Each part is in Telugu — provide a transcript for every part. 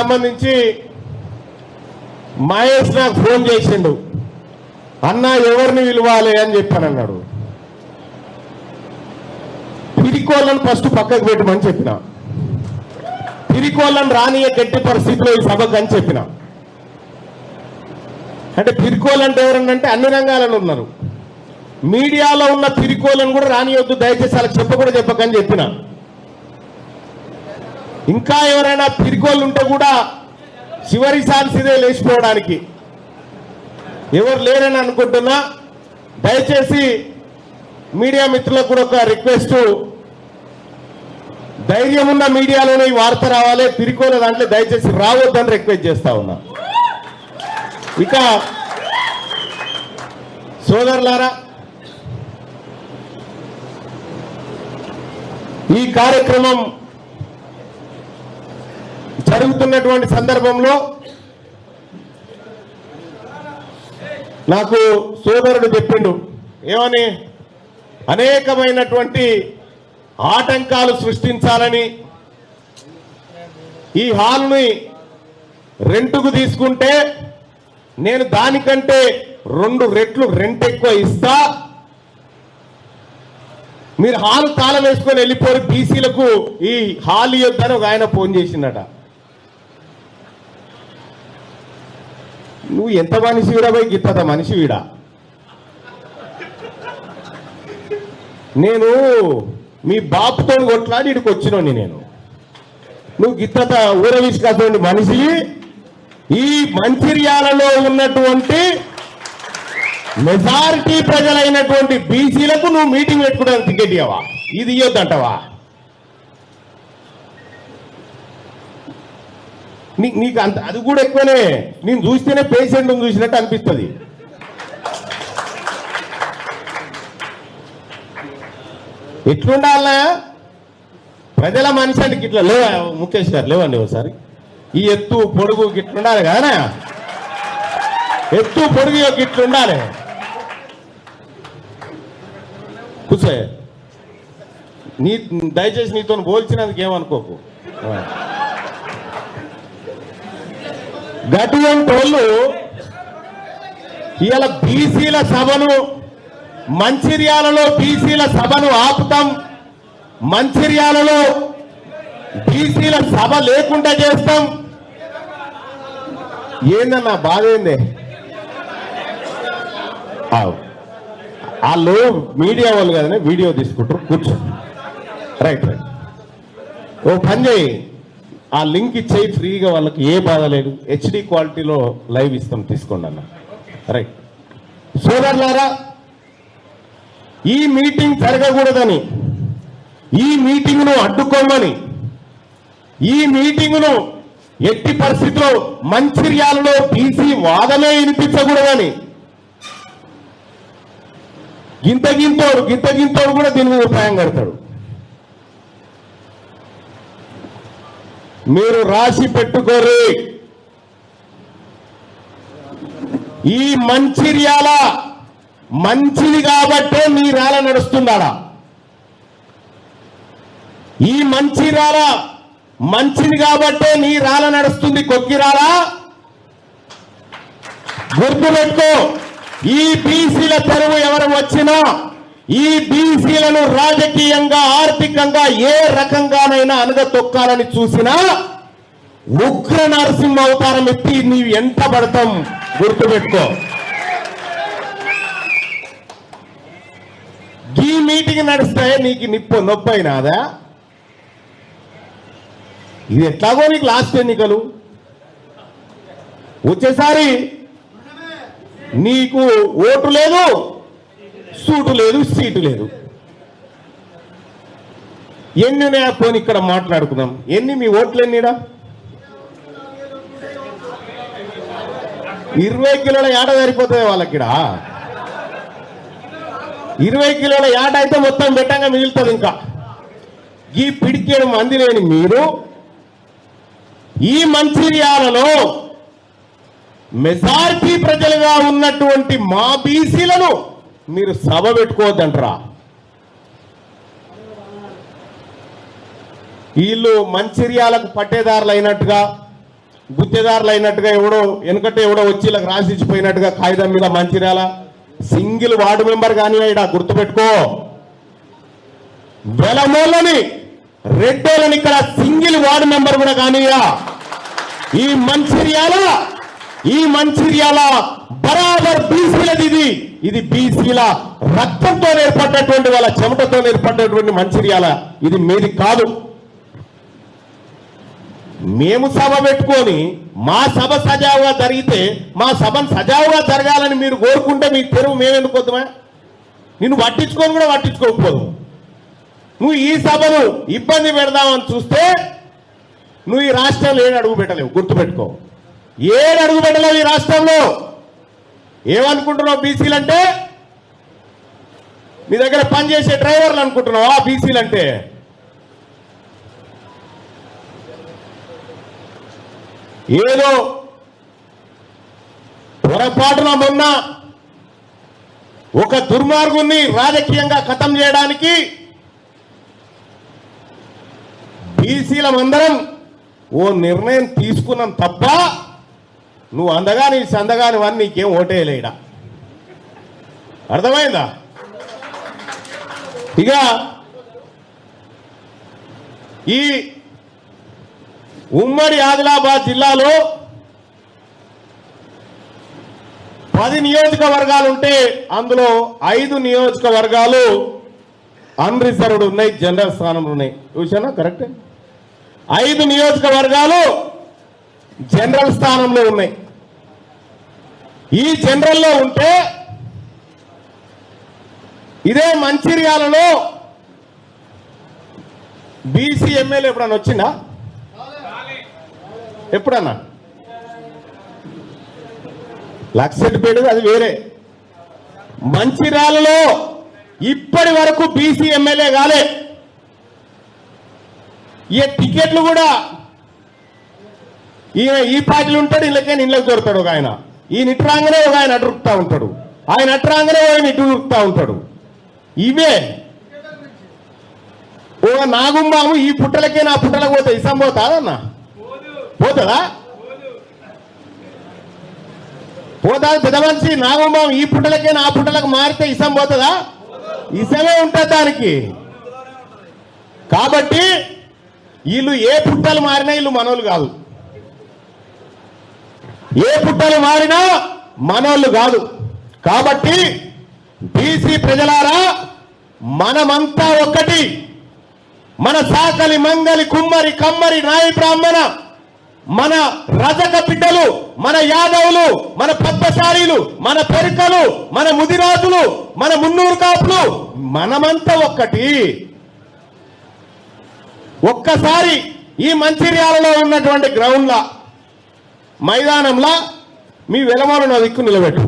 సంబంధించి మహేష్ నాకు ఫోన్ చేసిండు. అన్న ఎవరిని విలువాలి అని చెప్పాను అన్నాడు పిరికోళ్ళను ఫస్ట్ పక్కకు పెట్టమని చెప్పిన. పిరికోళ్ళను రానియ గట్టి పరిస్థితిలో ఈ సభకు అని చెప్పిన. అంటే పిరికోలంటే అంటే అన్ని రంగాలను ఉన్నారు. మీడియాలో ఉన్న పిరికోలను కూడా రానియొద్దు దయచేసి వాళ్ళకి చెప్పకూడదు చెప్పకని చెప్పిన. ఇంకా ఎవరైనా పిరికోళ్ళు ఉంటే కూడా చివరి ఛాన్స్ ఇదే లేచిపోవడానికి. ఎవరు లేరని అనుకుంటున్నా దయచేసి మీడియా మిత్రులకు కూడా ఒక రిక్వెస్ట్. ధైర్యం ఉన్న మీడియాలోనే ఈ వార్త రావాలి పిరికోల దాంట్లో దయచేసి రావద్దని రిక్వెస్ట్ చేస్తా ఉన్నా. ఇక సోదరులారా ఈ కార్యక్రమం జరుగుతున్నటువంటి సందర్భంలో నాకు సోదరుడు చెప్పిండు ఏమని? అనేకమైనటువంటి ఆటంకాలు సృష్టించాలని ఈ హాల్ని రెంటుకు తీసుకుంటే నేను దానికంటే రెండు రెట్లు రెంట్ ఎక్కువ ఇస్తా. మీరు హాల్ తాళం వేసుకొని వెళ్ళిపోయి బీసీలకు ఈ హాల్ ఇవ్వద్దని ఒక ఆయన ఫోన్ చేసిందట నువ్వు ఎంత మనిషి వీడబోయి పోయి గిత్తత మనిషి వీడా? నేను మీ బాపుతో కొట్లాడి ఇక్కడికి వచ్చినోని నేను. నువ్వు గిత్తత ఊరవిసుకటువంటి మనిషి. ఈ మంచిర్యాలలో ఉన్నటువంటి మెజారిటీ ప్రజలైనటువంటి బీసీలకు నువ్వు మీటింగ్ పెట్టుకోవడానికి టికెట్ ఇవ్వవా ఇది ఇవ్వద్దంటవా నీకు నీకు అంత అది కూడా ఎక్కువనే. నేను చూస్తేనే పేషెంట్ చూసినట్టు అనిపిస్తుంది. ఎట్లుండాలనా ప్రజల మనిషి అంటే ఇట్లా లేవా? ముఖేష్ గారు లేవండి ఒకసారి. ఈ ఎత్తు పొడుగు గిట్లుండాలి కదా ఎత్తు పొడుగు గిట్లుండాలి. కూర్చో. నీ దయచేసి నీతో పోల్చినందుకు ఏమనుకోకు. గటువంటి వాళ్ళు ఇవాళ బీసీల సభను మంచిర్యాలలో బీసీల సభను ఆపుతాం. మంచిర్యాలలో బీసీల సభ లేకుండా చేస్తాం. ఏందన్నా బాధ ఏంది వాళ్ళు మీడియా వాళ్ళు కదనే వీడియో తీసుకుంటారు. కూర్చో. Right right. ఓ పని చేయి. ఆ లింక్ ఇచ్చేయి ఫ్రీగా వాళ్ళకి ఏ బాధ లేదు. హెచ్డి క్వాలిటీలో లైవ్ ఇస్తాం తీసుకోండి అన్న. రైట్ సోదరులారా ఈ మీటింగ్ జరగకూడదని ఈ మీటింగ్ను అడ్డుకోమని ఈ మీటింగ్ను ఎట్టి పరిస్థితిలో మంచిర్యాలలో బీసీ వాదనే వినిపించకూడదని గింత గింతోడు గింత గింతోడు కూడా దీని మీద ఉపాయం కడతాడు. మీరు రాసి పెట్టుకోరు. ఈ మంచిర్యాల మంచిది కాబట్టే మీ రాల నడుస్తున్నాడా ఈ మంచిర్యాల మంచిది కాబట్టే నీ రాల నడుస్తుంది కొక్కిరాల గుర్తుపెట్టుకో ఈ బీసీల తెరువు ఎవరు వచ్చినా ఈ బీసీలను రాజకీయంగా ఆర్థికంగా ఏ రకంగానైనా అనగతొక్కాలని చూసినా ఉగ్ర నరసింహ అవతారం ఎత్తి నీవు ఎంత పడతాం గుర్తుపెట్టుకో. ఈ మీటింగ్ నడిస్తే నీకు నిప్పు నొప్పి అయినాదా ఇది ఎట్లాగో నీకు లాస్ట్ ఎన్నికలు? వచ్చేసారి నీకు ఓటు లేదు. సూటు లేదు సీటు లేదు. ఎన్ని ఉన్నాయా పోని ఇక్కడ మాట్లాడుకుందాం ఎన్ని మీ ఓట్లు ఎన్నిడా ఇరవై కిలోల ఏట సరిపోతుంది వాళ్ళకిడ? ఇరవై కిలోల ఏట అయితే మొత్తం పెట్టంగా మిగులుతుంది ఇంకా. ఈ పిడికేడు మంది లేని మీరు ఈ మంచిర్యాలలో మెజారిటీ ప్రజలుగా ఉన్నటువంటి మా బీసీలను మీరు సభ పెట్టుకోవద్దంటరా. వీళ్ళు మంచిర్యాలకు పట్టేదారులు అయినట్టుగా గుత్తేదారులు అయినట్టుగా ఎవడో వెనుకట్టే ఎవడో వచ్చి ఇలా రాసిచ్చిపోయినట్టుగా కాగితం మీద మంచిర్యాల సింగిల్ వార్డు మెంబర్ కానీ ఇక్కడ గుర్తుపెట్టుకో. వెలమూలని రెడ్డోళ్ళని ఇక్కడ సింగిల్ వార్డు మెంబర్ కూడా కానీయా ఈ మంచిర్యాల ఈ మంచిర్యాల బరాబర్ బీసీలది ఇది. ఇది బీసీల రక్తంతో ఏర్పడినటువంటి వాళ్ళ చెమటతో ఏర్పడినటువంటి మంచిర్యాల. ఇది మీది కాదు. మేము సభ పెట్టుకొని మా సభ సజావుగా జరిగితే మా సభను సజావుగా జరగాలని మీరు కోరుకుంటే మీ తెరువు మేమెందుకు వద్దామా నిన్ను పట్టించుకొని కూడా పట్టించుకోకపోదు. నువ్వు ఈ సభను ఇబ్బంది పెడదామని చూస్తే నువ్వు ఈ రాష్ట్రంలో ఏడు అడుగు పెట్టలేవు. గుర్తుపెట్టుకో. ఏడు అడుగు పెట్టలేవు ఈ రాష్ట్రంలో. ఏమనుకుంటున్నావు బీసీలు అంటే? నీ దగ్గర పనిచేసే డ్రైవర్లు అనుకుంటున్నావా బీసీలు అంటే? ఏదో పొరపాటున మొన్న ఒక దుర్మార్గుని రాజకీయంగా ఖతం చేయడానికి బీసీలమందరం ఓ నిర్ణయం తీసుకున్నాం తప్ప నువ్వు అందగాని సందగాని వాడిని నీకేం ఓటేయలేడా అర్థమైందా? ఇక ఈ ఉమ్మడి ఆదిలాబాద్ జిల్లాలో పది నియోజకవర్గాలు ఉంటే అందులో ఐదు నియోజకవర్గాలు అన్రిజర్వ్డ్ ఉన్నాయి జనరల్ స్థానంలో ఉన్నాయి. చూసానా కరెక్ట్ ఐదు నియోజకవర్గాలు జనరల్ స్థానంలో ఉన్నాయి. ఈ జనరల్లో ఉంటే ఇదే మంచిర్యాలలో బీసీ ఎమ్మెల్యే ఎప్పుడన్నా వచ్చిందా ఎప్పుడన్నా? లక్షపేట అది వేరే. మంచిర్యాలలో ఇప్పటి వరకు బీసీ ఎమ్మెల్యే కాలే. ఈ టికెట్లు కూడా ఈయన ఈ పార్టీలు ఉంటాడు ఇళ్ళకైనా ఇళ్ళకి దొరుకుతాడు ఒక ఆయన. ఈ నిట్రాంగనే ఒక ఆయన అటురుకుతా ఉంటాడు. ఆయన అట్రాంగనే ఒక ఆయన ఇటు ఉరుకుతా ఉంటాడు. ఇవే. ఓ నాగుంబాము ఈ పుట్టలకే నా పుట్టలకు పోతే ఇసం పోతాదన్నా పోతుందా? పోతా పెద్ద మనిషి నాగుంబాము ఈ పుట్టలకే నా పుట్టలకు మారితే ఇసం పోతుందా? ఇసమే ఉంటుంది దానికి. కాబట్టి వీళ్ళు ఏ పుట్టలు మారినా వీళ్ళు మనోళ్ళు కాదు. ఏ పుట్టలు మారినా మనోళ్ళు కాదు. కాబట్టి బీసీ ప్రజలారా మనమంతా ఒక్కటి మన సాకలి మంగలి కుమ్మరి కమ్మరి నాయి బ్రాహ్మణ మన రజక బిడ్డలు మన యాదవులు మన పద్మశాలీలు మన పెరుకలు మన ముదిరాజులు మన మున్నూరు కాపులు మనమంతా ఒక్కటి ఒక్కసారి ఈ మంచిర్యాలలో ఉన్నటువంటి గ్రౌండ్ల మైదానంలో మీ వెలమలను దిక్కు నిలబెట్టు.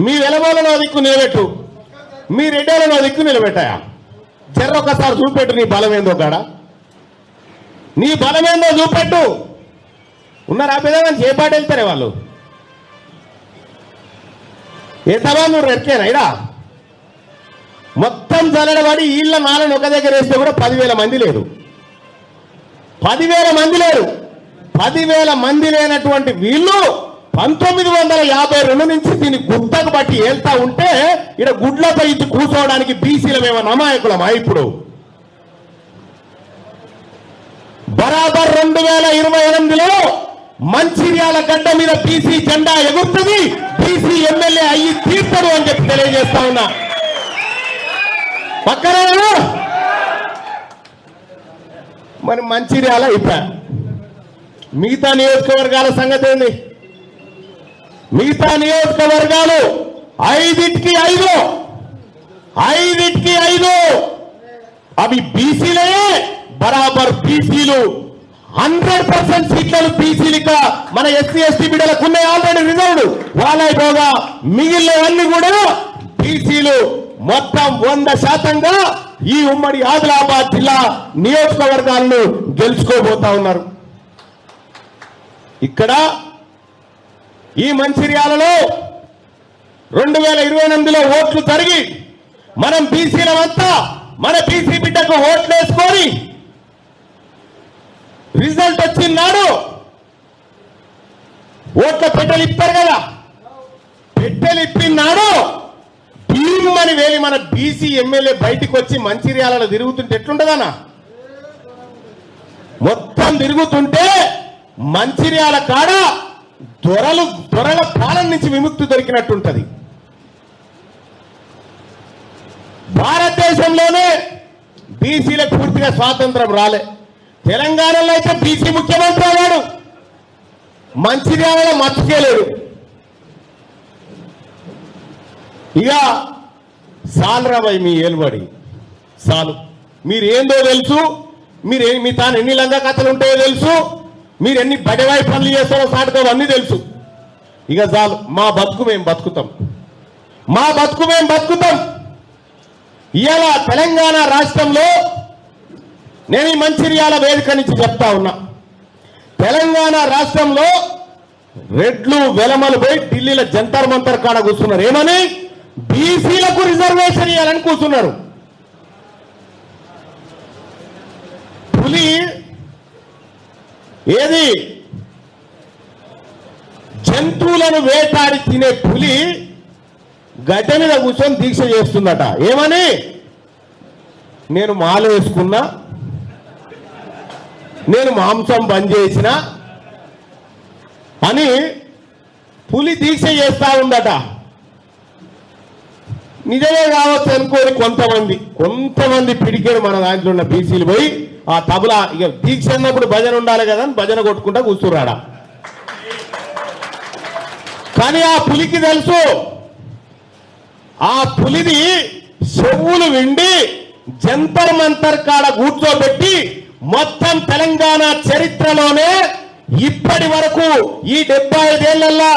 మీ వెలమలను దిక్కు నిలబెట్టు. మీ రెడ్డలను దిక్కు నిలబెట్టాయా? జర్ర ఒకసారి చూపెట్టు నీ బలమేందో కాడ. నీ బలమేందో చూపెట్టు. ఉన్నారా పెద్దగా చేపాటు వెళ్తారే వాళ్ళు? ఏ నువ్వు రెక్కేనా ఇడా? మొత్తం చల్లడబడి ఈళ్ళ నాలను ఒక దగ్గర వేస్తే కూడా పదివేల మంది లేరు. పదివేల మంది లేరు. పదివేల మంది లేనటువంటి వీళ్ళు పంతొమ్మిది వందల యాభై రెండు నుంచి దీన్ని గుడ్డకు బట్టి వెళ్తా ఉంటే ఇక్కడ గుడ్లపై ఇచ్చి కూర్చోవడానికి బీసీలమేమో నమాయకులమా ఇప్పుడు? బరాబర్ రెండు వేల ఇరవై ఎనిమిదిలో మంచిర్యాల గడ్డ మీద బీసీ జెండా ఎగురుతుంది. బీసీ ఎమ్మెల్యే అయ్యి తీర్చడు అని చెప్పి తెలియజేస్తా ఉన్నా. పక్కన మరి మంచిర్యాల అయిపోయా మిగతా నియోజకవర్గాల సంగతి ఏంది? మిగతా నియోజకవర్గాలు ఐదింటికి ఐదు. ఐదింటికి ఐదు. అవి బీసీలే బరాబర్ బీసీలు. హండ్రెడ్ పర్సెంట్ సీట్లను బీసీలుగా మన ఎస్సీ ఎస్టీ బిడ్డలకు ఉన్నాయి ఆల్రెడీ రిజర్వ్డ్. వాళ్ళై పోగా మిగిలినవన్నీ కూడా బీసీలు. మొత్తం వంద శాతంగా ఈ ఉమ్మడి ఆదిలాబాద్ జిల్లా నియోజకవర్గాలను గెలుచుకోబోతా ఉన్నారు. ఇక్కడ ఈ మంచిర్యాలలో రెండు వేల ఇరవై ఎనిమిదిలో ఓట్లు జరిగి మనం బీసీలమంతా మన బీసీ బిడ్డకు ఓట్లు వేసుకొని రిజల్ట్ వచ్చిన్నాడు ఓట్ల పెట్టెలు ఇప్పారు కదా. పెట్టెలు ఇప్పిన్నాడు భీమని వేలి మన బీసీ ఎమ్మెల్యే బయటికి వచ్చి మంచిర్యాలలో తిరుగుతుంటే ఎట్లుంటదన్నా మొత్తం తిరుగుతుంటే మంచిర్యాల కాడ దొరలు దొరల పాలన నుంచి విముక్తి దొరికినట్టుంటది. భారతదేశంలోనే బీసీలకు పూర్తిగా స్వాతంత్రం రాలే. తెలంగాణలో అయితే బీసీ ముఖ్యమంత్రి అయ్యాడు. మంచిర్యాలలో మర్చిపోలేడు ఇక సాలరాబాయ్ మీ ఏలుబడి చాలు మీరు ఏందో తెలుసు మీరు మీ తాను ఎన్ని లంగా కథలు ఉంటాయో తెలుసు. మీరు ఎన్ని బడివాయి పనులు చేస్తారో సాటుకో అన్నీ తెలుసు. ఇక చాలు మా బతుకు మేము బతుకుతాం. మా బతుకు మేము బతుకుతాం. ఇవాళ తెలంగాణ రాష్ట్రంలో నేను ఈ మంచిర్యాల వేదిక నుంచి చెప్తా ఉన్నా. తెలంగాణ రాష్ట్రంలో రెడ్లు వెలమలు పోయి ఢిల్లీలో జంతర్ మంతర్ కాడ కూర్చున్నారు. ఏమని? బీసీలకు రిజర్వేషన్ ఇవ్వాలని కూర్చున్నారు. పులి ఏది? జంతువులను వేటాడి తినే పులి గడ్డ మీద కూర్చొని దీక్ష చేస్తుందట. ఏమని? నేను మాల వేసుకున్నా నేను మాంసం బంద్ చేసిన అని పులి దీక్ష చేస్తా ఉందట. నిజమే కావచ్చు అనుకోని కొంతమంది. కొంతమంది పిడికేరు మన దాంట్లో ఉన్న బీసీలు పోయి ఆ తబలా ఇక దీక్ష అన్నప్పుడు భజన ఉండాలి కదా అని భజన కొట్టుకుంటా కూర్చున్నాడా? కానీ ఆ పులికి తెలుసు ఆ పులిది చెవులు విండి జంతర్ మంతర్ కాడ కూర్చోబెట్టి మొత్తం తెలంగాణ చరిత్రలోనే ఇప్పటి వరకు ఈ డెబ్బై ఐదేళ్ళలో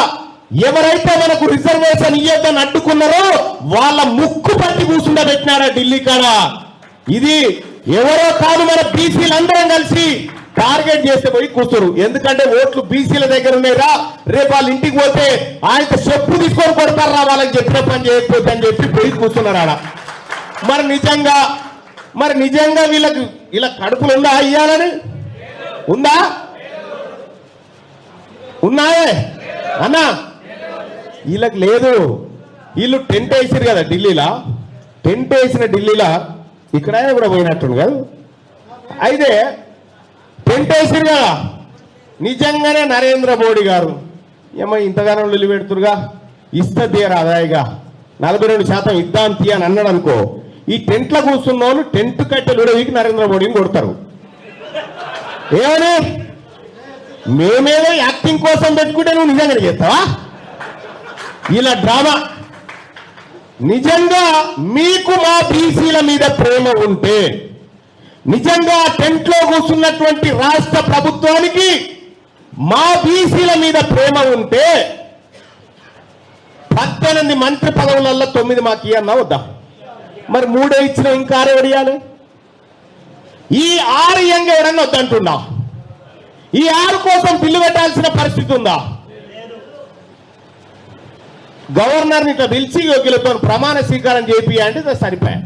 ఎవరైతే మనకు రిజర్వేషన్ ఇయ్యొద్దని అడ్డుకున్నారో వాళ్ళ ముక్కు పట్టి కూర్చుండబెట్టినారా ఢిల్లీ కాడ? ఇది ఎవరో కాదు మన బీసీలందరం కలిసి టార్గెట్ చేస్తే పోయి కూర్చోరు. ఎందుకంటే ఓట్లు బీసీల దగ్గర ఉన్నాయిరా. రేపు వాళ్ళ ఇంటికి పోతే ఆయన చెప్పు తీసుకొని కొడతారా వాళ్ళకి చెప్పిన పని చేయకపోతే అని చెప్పి పోయి కూర్చున్నారు ఆడ. మరి నిజంగా మరి నిజంగా వీళ్ళకి ఇలా కడుపులు ఉందా అయ్యాలని? ఉందా? ఉన్నాయే? అన్నా వీళ్ళకి లేదు. వీళ్ళు టెంట్ వేసారు కదా ఢిల్లీలో. టెంట్ వేసిన ఢిల్లీలో ఇక్కడ కూడా పోయినట్టు కదా అయితే టెంట్ వేసారు కదా నిజంగానే నరేంద్ర మోడీ గారు ఏమో ఇంతగానో నిలబెడుతురుగా పెడుతురుగా ఇస్తా అదాయిగా నలభై రెండు శాతం ఇద్దాంతి అని అన్నాడు అనుకో ఈ టెంట్లో కూర్చున్న వాళ్ళు టెంట్ కట్టెలు ఉడవికి నరేంద్ర మోడీని కొడతారు. ఏమని? మేమేదో యాక్టింగ్ కోసం పెట్టుకుంటే నువ్వు నిజంగా చేస్తావా? ఇలా డ్రామా. నిజంగా మీకు మా బీసీల మీద ప్రేమ ఉంటే నిజంగా టెంట్లో కూర్చున్నటువంటి రాష్ట్ర ప్రభుత్వానికి మా బీసీల మీద ప్రేమ ఉంటే పద్దెనిమిది మంత్రి పదవులలో తొమ్మిది మాకు ఇయ్యన్నా వద్దా? మరి మూడే ఇచ్చిన ఇంకా ఆరు ఎవడియాలి ఈ ఆరు ఇయ్యంగా ఎవడన్నా వద్దంటున్నా? ఈ ఆరు కోసం బిల్లు పెట్టాల్సిన పరిస్థితి ఉందా? గవర్నర్ని ఇట్లా పిలిచి యోగ్యులతో ప్రమాణ స్వీకారం చేపి అంటే సరిపోయా.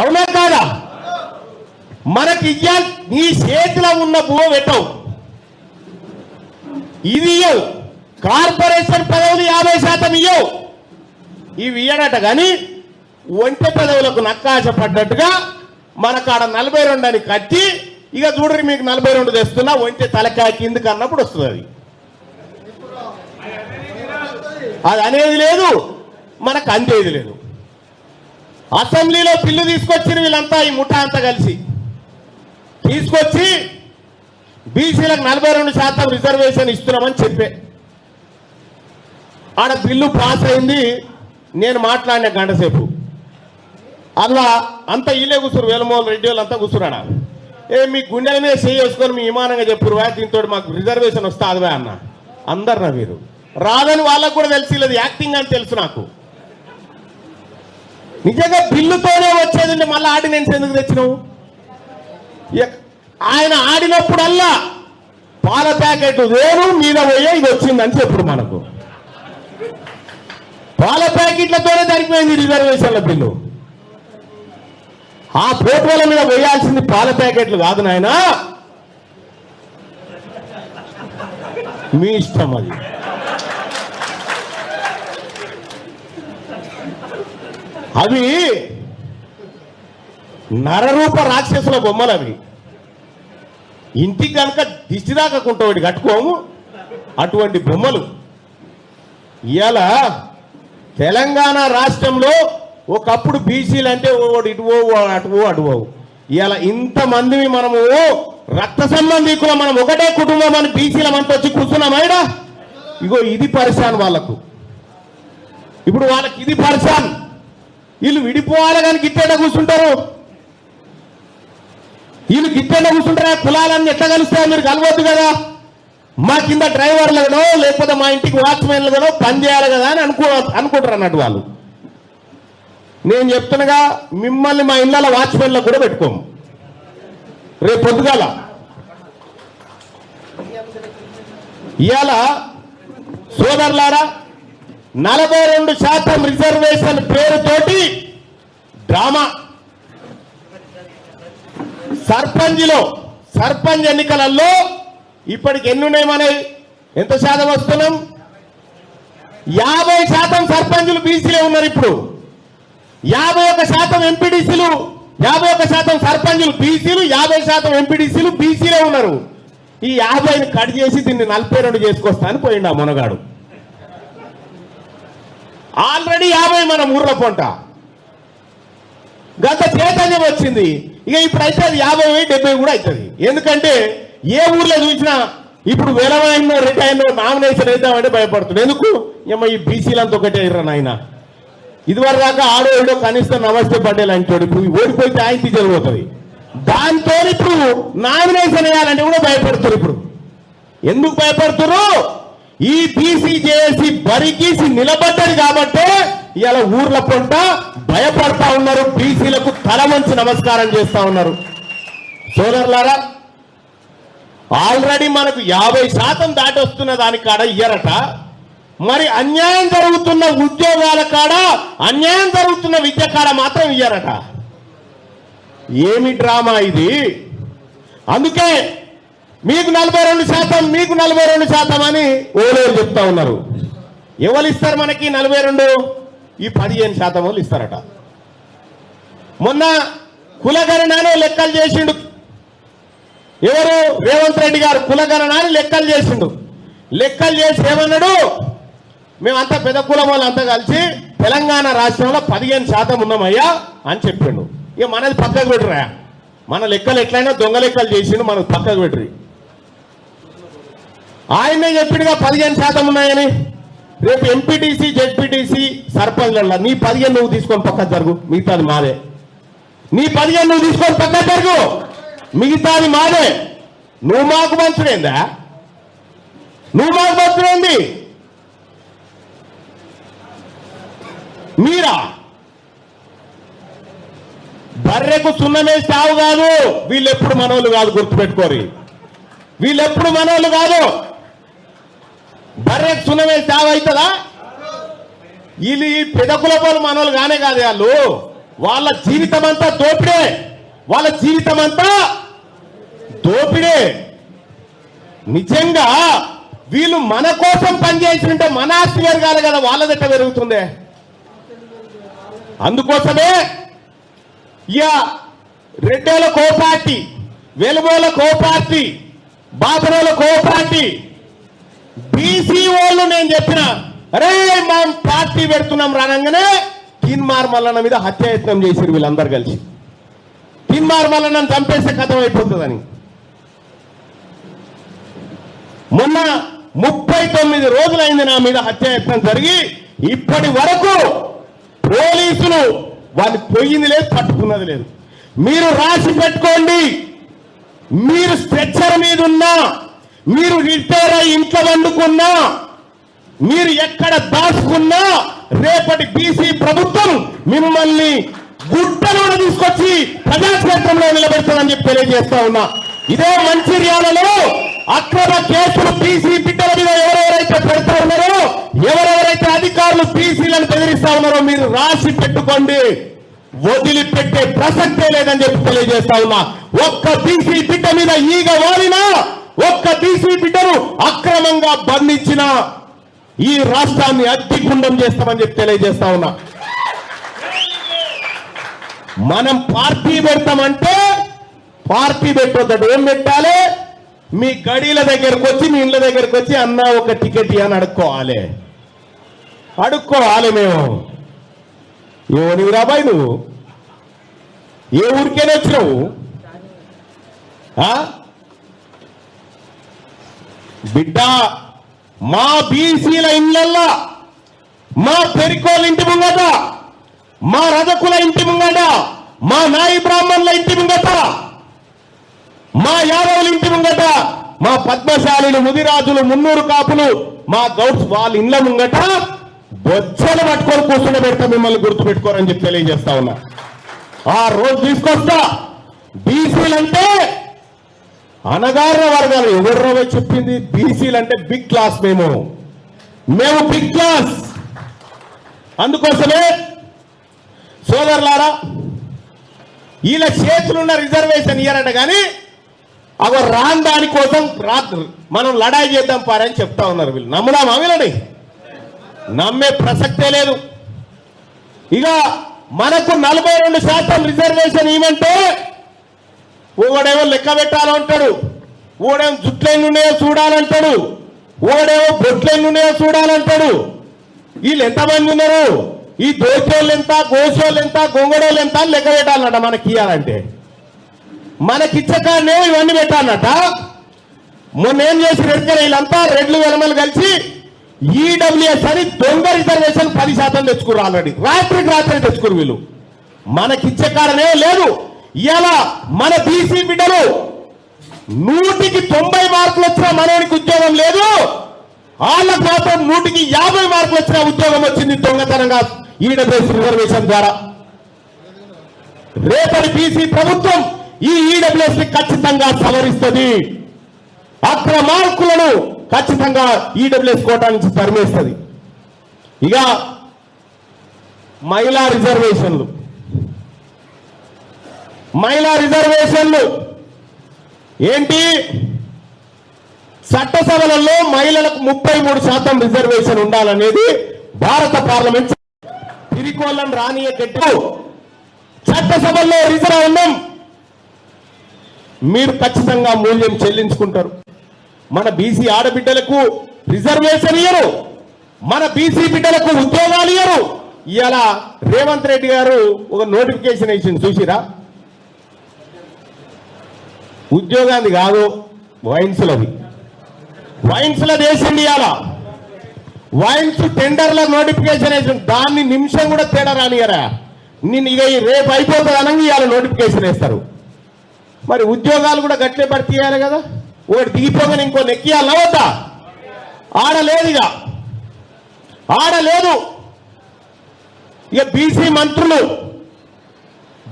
అవునా కాదా? మనకి ఇయ్యాలి నీ చేతిలో ఉన్న భూమి పెట్టవు. ఇది ఇయ్యవు. కార్పొరేషన్ పదవులు యాభై శాతం ఇయ్యవు. ఇవి ఇయ్యడట కానీ ఒంటె పదవులకు నక్కాశ పడ్డట్టుగా మనకు ఆడ నలభై రెండు అని కట్టి ఇక చూడరి మీకు నలభై రెండు తెస్తున్నా ఒంటె తలకాయ కిందకి అన్నప్పుడు వస్తుంది అది. అది అనేది లేదు మనకు అందేది లేదు. అసెంబ్లీలో బిల్లు తీసుకొచ్చిన వీళ్ళంతా ఈ ముఠా అంతా కలిసి. తీసుకొచ్చి బీసీలకు నలభై రెండు శాతం రిజర్వేషన్ ఇస్తున్నామని చెప్పే. ఆడ బిల్లు పాస్ అయింది నేను మాట్లాడిన గంట సేపు. అలా అంతా ఇల్లే కూర్చురు వేలమోహన్ రెడ్డి వాళ్ళు అంతా కూర్చురాడా ఏ మీ గుండెల మీద చేసుకొని మీ విమానంగా చెప్పురు వా దీంతో మాకు రిజర్వేషన్ వస్తే అన్న. అందరు నవ్వీరు రాదని వాళ్ళకు కూడా తెలిసి లేదు. యాక్టింగ్ అని తెలుసు నాకు. నిజంగా బిల్లుతోనే వచ్చేది మళ్ళీ ఆర్డినెన్స్ ఎందుకు తెచ్చినావు? ఆయన ఆడినప్పుడల్లా పాల ప్యాకెట్ వేరు మీద పోయే ఇది వచ్చిందని చెప్పుడు మనకు. పాల ప్యాకెట్లతోనే సరిపోయింది రిజర్వేషన్ల బిల్లు. ఆ ఫోటోల మీద వేయాల్సింది పాల ప్యాకెట్లు కాదు నాయన. మీ ఇష్టం అది. అవి నరరూప రాక్షసుల బొమ్మలు అవి. ఇంటికి కనుక దిష్టి దాకకుంటా ఒకటి కట్టుకోము. అటువంటి బొమ్మలు. ఇవాళ తెలంగాణ రాష్ట్రంలో ఒకప్పుడు బీసీలు అంటే ఓడు ఇటు ఓ అటు ఓ అటు ఓ. ఇవాళ ఇంతమందిని మనము రక్త సంబంధికులు మనం ఒకటే కుటుంబం అని బీసీల మనతో వచ్చి కూర్చున్నామైడా ఇగో ఇది పరిశాన్ వాళ్ళకు. ఇప్పుడు వాళ్ళకి ఇది పరిశాన్. వీళ్ళు విడిపోవాలి కానీ గిట్టేట కూర్చుంటారు. వీళ్ళు గిట్టేట కూర్చుంటారా? కులాలన్నీ ఎట్లా కలుస్తారో మీరు కలవద్దు కదా. మా కింద డ్రైవర్లుగానో లేకపోతే మా ఇంటికి వాచ్మెన్లుగానో పని చేయాలి కదా అని అనుకో అనుకుంటారు అన్నట్టు వాళ్ళు. నేను చెప్తున్నగా మిమ్మల్ని మా ఇళ్ళ వాచ్మెన్లకు కూడా పెట్టుకోము. రేపు పొద్దుగాల. ఇవాళ సోదరులారా నలభై రెండు శాతం రిజర్వేషన్ పేరుతోటి డ్రామా. సర్పంచ్లో సర్పంచ్ ఎన్నికలలో ఇప్పటికి ఎన్ని ఉన్నాయి ఎంత శాతం వస్తున్నాం? యాభై శాతం సర్పంచులు బీసీలే ఉన్నారు ఇప్పుడు. యాభై ఒక శాతం ఎంపీడీసీలు యాభై ఒక శాతం సర్పంచులు బీసీలు యాభై శాతం ఎంపీడీసీలు బీసీలే ఉన్నారు. ఈ యాభైని కట్ చేసి దీన్ని నలభై రెండు చేసుకొస్తా అని పోయిండు ఆ మునగాడు. ఆల్రెడీ యాభై మన ఊర్ల పొంట. గత చైతన్యం వచ్చింది. ఇక ఇప్పుడైతే అది యాభై డెబ్బై కూడా అవుతుంది ఎందుకంటే ఏ ఊర్లో చూసినా ఇప్పుడు వెలవైన రిటైర్లో నామినేషన్ వేద్దామంటే భయపడుతుంది. ఎందుకు? ఏమో ఈ బీసీలంతా ఒకటే ఇర్రా నాయన. ఇదివరకు దాకా ఆడో ఏడో కనీసం నమస్తే పటేల్ అంటాడు. ఇప్పుడు ఓడిపోతే ఆయన జరిగిపోతుంది దాంతో ఇప్పుడు నామినేషన్ వేయాలంటే కూడా భయపడుతారు ఇప్పుడు. ఎందుకు భయపడుతున్నారు? ఈ బీసీ చేసి బరిగీసి నిలబడ్డది కాబట్టి ఇవాళ ఊర్ల పొంట భయపడతా ఉన్నారు. బీసీలకు తల వంచి నమస్కారం చేస్తా ఉన్నారు. సోదరులారా ఆల్రెడీ మనకు యాభై శాతం దాటి వస్తున్న దాని కాడ ఇయ్యరట. మరి అన్యాయం జరుగుతున్న ఉద్యోగాల కాడ అన్యాయం జరుగుతున్న విద్య కాడ మాత్రం ఇయ్యరట. ఏమి డ్రామా ఇది? అందుకే మీకు నలభై రెండు శాతం మీకు నలభై రెండు శాతం అని ఓలేరు చెప్తా ఉన్నారు. ఎవరు ఇస్తారు మనకి నలభై రెండు? ఈ పదిహేను శాతం వాళ్ళు ఇస్తారట. మొన్న కులగణనాను లెక్కలు చేసిండు. ఎవరు? రేవంత్ రెడ్డి గారు కులగణనాన్ని లెక్కలు చేసిండు. లెక్కలు చేసి ఏమన్నాడు? మేమంతా పెద్ద కులం వాళ్ళంతా కలిసి తెలంగాణ రాష్ట్రంలో పదిహేను శాతం ఉన్నామయ్యా అని చెప్పిండు. ఇక మనది పక్కకు పెట్టరా? మన లెక్కలు ఎట్లయినా దొంగ లెక్కలు చేసిండు మనకు పక్కకు పెట్టరు. ఆయనే చెప్పిడుగా పదిహేను శాతం ఉన్నాయని. రేపు ఎంపీటీసీ జెడ్పీటీసీ సర్పంచ్ల నీ పదిహేను నువ్వు తీసుకొని పక్క జరుగు. మిగతాది మాదే. నీ పదిహేను నువ్వు తీసుకొని పక్క జరుగు. మిగతాది మాదే. నువ్వు మాకు మంచుడేందా నువ్వు మాకు మంచుడేంది మీరా? బర్రెకు సున్నమే సావు కాదు. వీళ్ళెప్పుడు మనోళ్ళు కాదు గుర్తుపెట్టుకోరి. వీళ్ళెప్పుడు మనోళ్ళు కాదు. బర్రెకు సున్నమే సావు అవుతుందా వీళ్ళు ఈ పెదకుల పోలు మనోళ్ళు కానే కాదు వాళ్ళు. వాళ్ళ జీవితం అంతా దోపిడే. వాళ్ళ జీవితం అంతా దోపిడే. నిజంగా వీళ్ళు మన కోసం పనిచేసింటే మన ఆస్తి పెరగాలి కదా వాళ్ళ దగ్గర పెరుగుతుంది. అందుకోసమే ఇక రెడ్డోల కోపార్టీ వెలుగోల కో పార్టీ బాబరోల కో బీసీ వాళ్ళు నేను చెప్పిన అరే మనం పార్టీ పెడుతున్నాం రానంగానే తిన్మార్ మల్లన్న మీద హత్యాయత్నం చేసిరు వీళ్ళందరూ కలిసి. తిన్మార్ మల్లన్నను చంపేస్తే కథం అయిపోతుందని. మొన్న ముప్పై తొమ్మిది రోజులైంది నా మీద హత్యాయత్నం జరిగి ఇప్పటి వరకు పోలీసులు వాళ్ళు పోయింది లేదు పట్టుకున్నది లేదు. మీరు రాసి పెట్టుకోండి. మీరు స్ట్రెచ్చర్ మీద ఉన్నా మీరు రిటైర్ అయి ఇంట్లో వండుకున్నా మీరు ఎక్కడ దాచుకున్నా రేపటి బీసీ ప్రభుత్వం మిమ్మల్ని గుట్టలో తీసుకొచ్చి ప్రజాక్షేత్రంలో నిలబెడతానని చెప్పి తెలియజేస్తా ఉన్నా. ఇదే మంచిర్యాలలో అక్రమ కేసులు బీసీ బిడ్డల మీద ఎవరెవరైతే పెడతా ఉన్నారో ఎవరెవరైతే అధికారులు బీసీలను బెదిరిస్తా ఉన్నారో మీరు రాసి పెట్టుకోండి. వదిలిపెట్టే ప్రసక్తే లేదని చెప్పి తెలియజేస్తా ఉన్నా. ఒక్క బీసీ బిడ్డ మీద ఈగ వాలినా ఒక్క బీసీ బిడ్డను అక్రమంగా బంధించిన ఈ రాష్ట్రాన్ని అగ్గిగుండం చేస్తామని చెప్పి తెలియజేస్తా ఉన్నా. మనం పార్టీ పెడతామంటే పార్టీ పెట్టొద్దు ఏం పెట్టాలి? మీ గడీల దగ్గరకు వచ్చి మీ ఇండ్ల దగ్గరకు వచ్చి అన్న ఒక టికెట్ అని అడుక్కోవాలి. అడుక్కోవాలి మేము. ఏమని రాబాయ్ నువ్వు? ఏ ఊరికేనే వచ్చినావు? బిడ్డ మా బీసీల ఇళ్ళల్లా మా పెరికోళ్ళ ఇంటి ముంగట మా రజకుల ఇంటి ముంగట మా నాయి బ్రాహ్మణుల ఇంటి ముంగట మా యాదవుల ఇంటి ముంగట మా పద్మశాలులు ముదిరాజులు మున్నూరు కాపులు మా గౌడ్స్ వాళ్ళ ఇండ్ల ముంగట బొచ్చలు పట్టుకొని కూర్చుని పెడతా మిమ్మల్ని గుర్తు పెట్టుకోరని చెప్పి తెలియజేస్తా ఉన్నా. ఆ రోజు తీసుకొస్తా. బీసీలంటే అనగారిన వర్గాలు ఎవరో చెప్పింది బీసీలు అంటే బిగ్ క్లాస్ మేము. మేము బిగ్ క్లాస్ అందుకోసమే సోదరులారా వీళ్ళ చేతులున్న రిజర్వేషన్ ఇయ్యారట కానీ అవ రాని దానికోసం రాత్రి మనం లడాయి చేద్దాం పారని చెప్తా ఉన్నారు వీళ్ళు. నమ్ముదామా వీళ్ళని? నమ్మే ప్రసక్తే లేదు. ఇక మనకు నలభై రెండు శాతం రిజర్వేషన్ ఇవ్వమంటే ఓడేమో లెక్క పెట్టాలంటాడు. ఓడేమో జుట్లెన్ని ఉన్నాయో చూడాలంటాడు. ఓడేమో బొట్లైన ఉన్నాయో చూడాలంటాడు. వీళ్ళు ఎంతమంది ఉన్నారు? ఈ దోచోళ్ళు ఎంత గోసోళ్ళు ఎంత గొంగడోళ్ళు ఎంత లెక్క పెట్టాలన్నట మనకి ఇవ్వాలంటే మనకిచ్చకానే ఇవన్నీ పెట్టాలన్నట మొన్న ఏం చేసి రెడ్ వీళ్ళంతా రెడ్లు వెలమలు కలిసి ఈడబ్ల్యూఎస్ అని దొంగ రిజర్వేషన్ పది శాతం తెచ్చుకురు ఆల్రెడీ. రాత్రికి రాత్రి తెచ్చుకురు వీళ్ళు. మనకిచ్చే కారణమే లేదు. ఇలా మన బీసీ బిడ్డలు నూటికి తొంభై మార్కులు వచ్చిన మనోనికి ఉద్యోగం లేదు. వాళ్ళకు మాత్రం నూటికి యాభై మార్కులు వచ్చిన ఉద్యోగం వచ్చింది దొంగతనంగా ఈడబ్ల్యూఎస్ రిజర్వేషన్ ద్వారా. రేపటి బీసీ ప్రభుత్వం ఈ ఈడబ్ల్యూఎస్ని ఖచ్చితంగా సవరిస్తుంది. అక్రమార్కులను ఖచ్చితంగా ఈడబ్ల్యూఎస్ కోటా నుంచి తరిమేస్తుంది. ఇక మహిళా రిజర్వేషన్లు. మహిళా రిజర్వేషన్లు. ఏంటి? చట్టసభలలో మహిళలకు ముప్పై మూడు శాతం రిజర్వేషన్ ఉండాలనేది భారత పార్లమెంట్ తిరికోళ్ళని రానియ గట్టు చట్టసభల్లో రిజర్వేషన్ మీరు ఖచ్చితంగా మూల్యం చెల్లించుకుంటారు. మన బీసీ ఆడబిడ్డలకు రిజర్వేషన్ ఇయ్యరు. మన బీసీ బిడ్డలకు ఉద్యోగాలు ఇయ్యరు. ఇలా రేవంత్ రెడ్డి గారు ఒక నోటిఫికేషన్ ఇచ్చింది చూసిరా? ఉద్యోగాన్ని కాదు వైన్స్లది. వైన్స్లో దేశండి ఇవాళ వైన్స్ టెండర్ల నోటిఫికేషన్ వేసింది. దాన్ని నిమిషం కూడా తేడా రానియరా నేను ఇక ఈ రేపు అయిపోతుంది అనగా ఇవాళ నోటిఫికేషన్ వేస్తారు. మరి ఉద్యోగాలు కూడా గట్లే పడితీయాలి కదా. ఒకటి దిగిపోగానే ఇంకో నెక్కియాలి నవ్వద్దా ఆడలేదు ఇక. ఆడలేదు ఇక బీసీ మంత్రులు.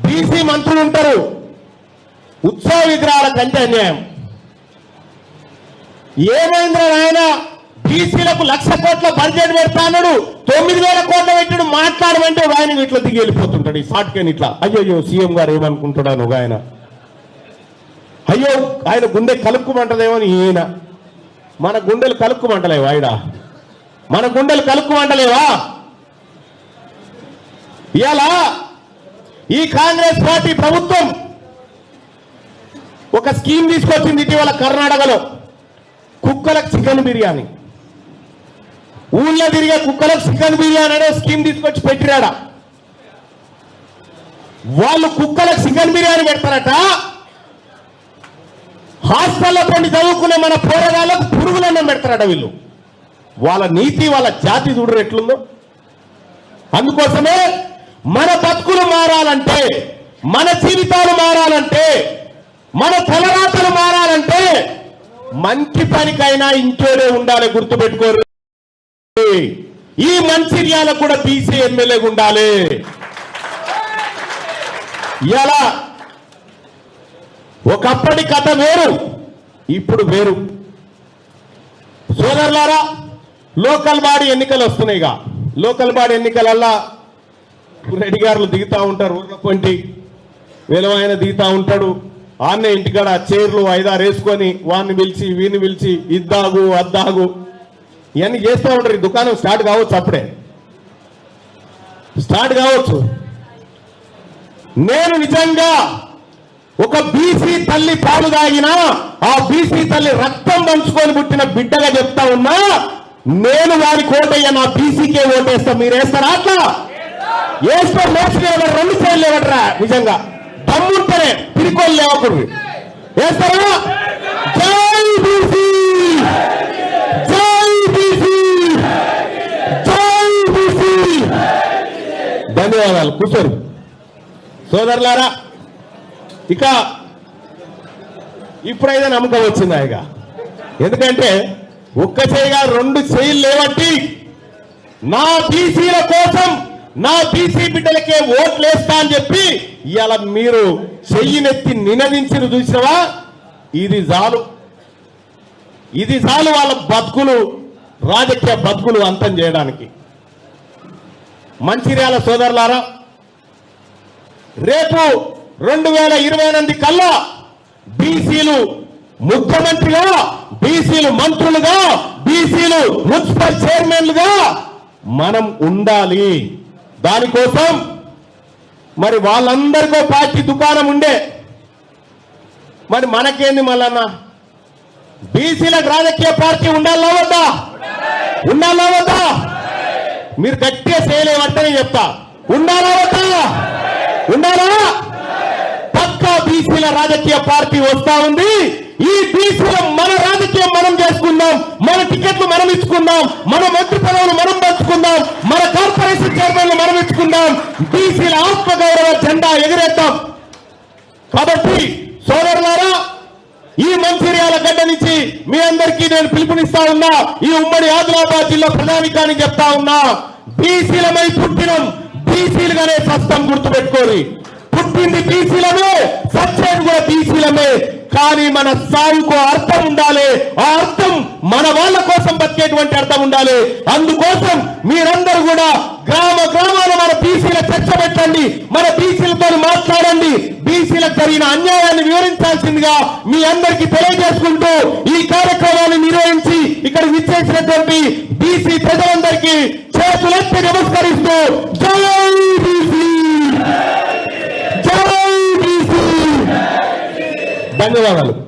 బీసీ మంత్రులు ఉంటారు. ఉత్సవ విగ్రహాల కంటే అన్యాయం. ఏమైందిరా ఆయన బీసీలకు లక్ష కోట్ల బడ్జెట్ పెడతాడు తొమ్మిది వేల కోట్ల పెట్టాడు మాట్లాడమంటే ఆయన ఇట్లా దిగి వెళ్ళిపోతుంటాడు. ఈ షార్ట్కెన్ ఇట్లా. అయ్యో సీఎం గారు ఏమనుకుంటున్నాను ఒక ఆయన? అయ్యో ఆయన గుండె కలుక్కుమంటలేమో అని ఈయన. మన గుండెలు కలుక్కుమంటలేవా ఆయన మన గుండెలు కలుక్కుమంటలేవా? ఇలా ఈ కాంగ్రెస్ పార్టీ ప్రభుత్వం ఒక స్కీమ్ తీసుకొచ్చింది ఇటీవల కర్ణాటకలో. కుక్కలకు చికెన్ బిర్యానీ. ఊళ్ళో తిరిగే కుక్కలకు చికెన్ బిర్యానీ అనే స్కీమ్ తీసుకొచ్చి పెట్టిరాడ? వాళ్ళు కుక్కలకు చికెన్ బిర్యానీ పెడతారట. హాస్టల్లో పండి చదువుకునే మన పోరగాళ్ళకు పురుగులన్నం పెడతారట వీళ్ళు. వాళ్ళ నీతి వాళ్ళ జాతి చూడరు ఎట్లుందో. అందుకోసమే మన బతుకులు మారాలంటే మన జీవితాలు మారాలంటే మన తలరాతలు మారాలంటే మంచి పనికైనా ఇంట్లోనే ఉండాలి గుర్తుపెట్టుకోరు. ఈ మంచిర్యాల కూడా బీసీ ఎమ్మెల్యే ఉండాలి. ఎలా? ఒకప్పటి కథ వేరు ఇప్పుడు వేరు. సోదరులారా లోకల్ బాడీ ఎన్నికలు వస్తున్నాయిగా లోకల్ బాడీ ఎన్నికలల్లా రెడ్డి గారులు దిగుతూ ఉంటారు ఊర్ల పొంటి. విలువైన దిగుతా ఉంటాడు. ఆన్నే ఇంటికాడ చైర్లు ఐదారు వేసుకొని వాడిని పిలిచి వీని పిలిచి ఇద్దాగు అద్దాగు. ఇవన్నీ చేస్తూ ఉంటారు ఈ దుకాణం స్టార్ట్ కావచ్చు అప్పుడే. స్టార్ట్ కావచ్చు. నేను నిజంగా ఒక బీసీ తల్లి పాలు తాగినా ఆ బీసీ తల్లి రక్తం పంచుకొని పుట్టిన బిడ్డగా చెప్తా ఉన్నా నేను వారి కోటయ్య నా బీసీకే ఓటేస్తా. మీరు వేస్తారా అట్లా? వేస్తే. మోసం రెండు సైడ్లు ఎవడరా నిజంగా. దమ్ముంటేనే పిరికోళ్ళు లేవకూడదు. వేస్తారా? జై బీసీ! జై బీసీ! జై బీసీ! ధన్యవాదాలు. కూర్చోరు. సోదరులారా ఇక ఇప్పుడైతే నమ్మకం వచ్చింది ఇక? ఎందుకంటే ఒక్క చేయగా రెండు చేయలు లేవట్టి నా బీసీల కోసం నా బీసీ బిడ్డలకే ఓట్లేస్తా అని చెప్పి ఇవాళ మీరు చెయ్యినెత్తి నినదించిన చూసినవా? ఇది చాలు. ఇది చాలు వాళ్ళ బతుకులు రాజకీయ బతుకులు అంతం చేయడానికి. మంచిర్యాల సోదరులారా రేపు రెండు వేల ఇరవై ఎనిమిది కల్లా బీసీలు ముఖ్యమంత్రిగా బీసీలు మంత్రులుగా బీసీలు మున్సిపల్ చైర్మన్లుగా మనం ఉండాలి. దానికోసం మరి వాళ్ళందరికీ పార్టీ దుకాణం ఉండే. మరి మనకేంది మళ్ళన్న బీసీలకు రాజకీయ పార్టీ ఉండాలా వద్దా? ఉండాలా వద్దా? మీరు గట్టిగా చేయలేమంటే నేను చెప్తా. ఉండాలా వద్దా? ఉండాలా? పక్కా బీసీల రాజకీయ పార్టీ వస్తా ఉంది. ఈ బీసీల మన రాజకీయం మనం చేసుకుందాం మన టికెట్లు మనం ఇచ్చుకుందాం మన మంత్రి పదవులు మనం పంచుకుందాం మన కార్పొరేషన్ చైర్మన్లు మనం ఇచ్చుకుందాం బీసీల ఆత్మగౌరవ జెండా ఎగిరేద్దాం. కాబట్టి సోదరులారా ఈ మంచిర్యాల గడ్డ నుంచి మీ అందరికీ నేను పిలుపునిస్తా ఉన్నా ఈ ఉమ్మడి ఆదిలాబాద్ జిల్లా ప్రధానికానికి చెప్తా ఉన్నా బీసీలమై పుట్టినం బీసీలుగానే సస్తం గుర్తుపెట్టుకోరి పుట్టింది బీసీలమే సచ్చేది కూడా బీసీలమే. కానీ మన సాగుకు అర్థం ఉండాలి. ఆ అర్థం మన వాళ్ళ కోసం బతికేటువంటి అర్థం ఉండాలి. అందుకోసం మీరందరూ కూడా గ్రామ గ్రామాలు మన బీసీల చర్చ పెట్టండి. మన బీసీలతో మాట్లాడండి. బీసీలకు జరిగిన అన్యాయాన్ని వివరించాల్సిందిగా మీ అందరికీ తెలియజేసుకుంటూ ఈ కార్యక్రమాన్ని నిర్వహించి ఇక్కడ విచ్చేసినటువంటి బీసీ ప్రజలందరికీ చేతులెత్తి నమస్కరిస్తూ జై బీసీ! ధన్యవాదాలు.